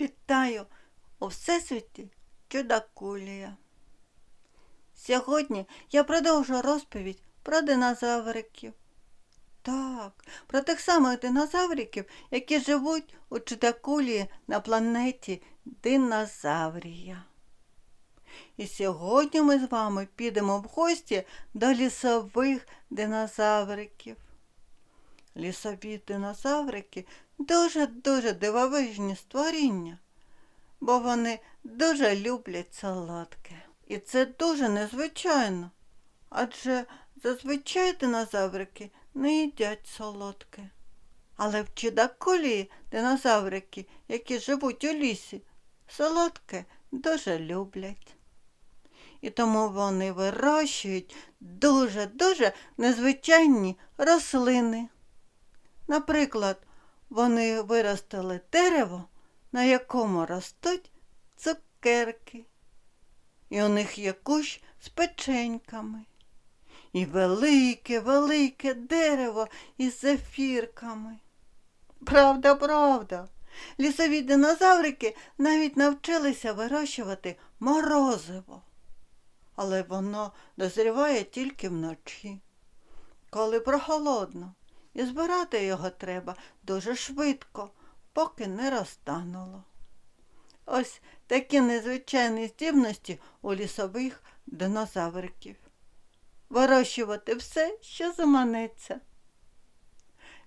Вітаю у Всесвіті Чудакулія. Сьогодні я продовжу розповідь про динозавриків. Так, про тих самих динозавриків, які живуть у Чудакулії на планеті Динозаврія. І сьогодні ми з вами підемо в гості до лісових динозавриків. Лісові динозаврики дуже-дуже дивовижні створіння, бо вони дуже люблять солодке. І це дуже незвичайно, адже зазвичай динозаврики не їдять солодке. Але в Чудакулії динозаврики, які живуть у лісі, солодке дуже люблять. І тому вони вирощують дуже-дуже незвичайні рослини. Наприклад, вони виростили дерево, на якому ростуть цукерки. І у них є кущ з печеньками. І велике, велике дерево із зефірками. Правда, правда. Лісові динозаврики навіть навчилися вирощувати морозиво. Але воно дозріває тільки вночі, коли прохолодно, і збирати його треба дуже швидко, поки не розтануло. Ось такі незвичайні здібності у лісових динозавриків. Вирощувати все, що заманеться.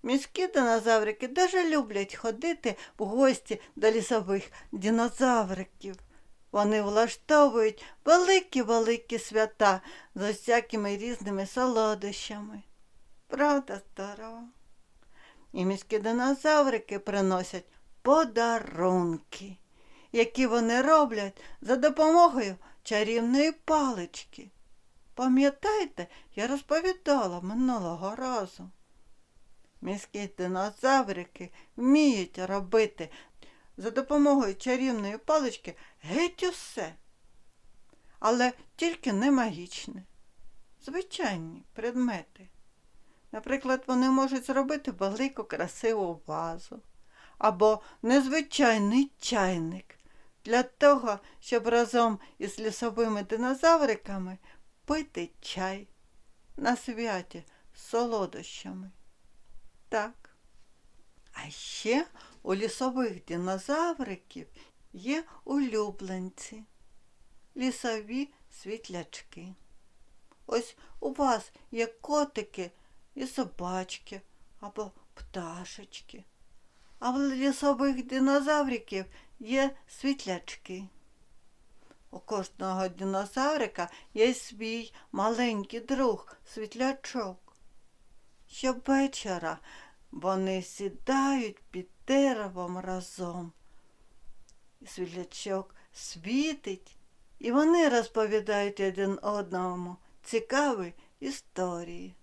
Міські динозаврики дуже люблять ходити в гості до лісових динозавриків. Вони влаштовують великі-великі свята з усякими різними солодощами. Правда, здорово? І міські динозаврики приносять подарунки, які вони роблять за допомогою чарівної палички. Пам'ятаєте, я розповідала минулого разу. Міські динозаврики вміють робити за допомогою чарівної палички геть усе. Але тільки не магічне. Звичайні предмети. Наприклад, вони можуть зробити велику красиву вазу або незвичайний чайник для того, щоб разом із лісовими динозавриками пити чай на святі з солодощами. Так. А ще у лісових динозавриків є улюбленці, лісові світлячки. Ось у вас є котики і собачки або пташечки. А в лісових динозавриків є світлячки. У кожного динозаврика є свій маленький друг, світлячок. Щовечора вони сідають під деревом разом. Світлячок світить, і вони розповідають один одному цікаві історії,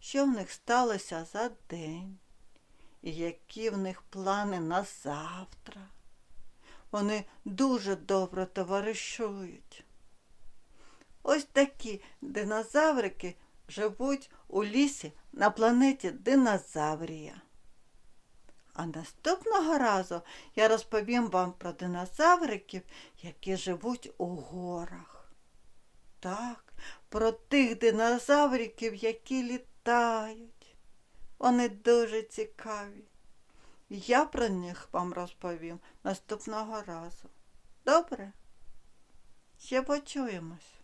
що в них сталося за день, і які в них плани на завтра. Вони дуже добре товаришують. Ось такі динозаврики живуть у лісі на планеті Динозаврія. А наступного разу я розповім вам про динозавриків, які живуть у горах. Так, про тих динозавриків, які літають. Вони дуже цікаві. Я про них вам розповім наступного разу. Добре? Ще почуємось.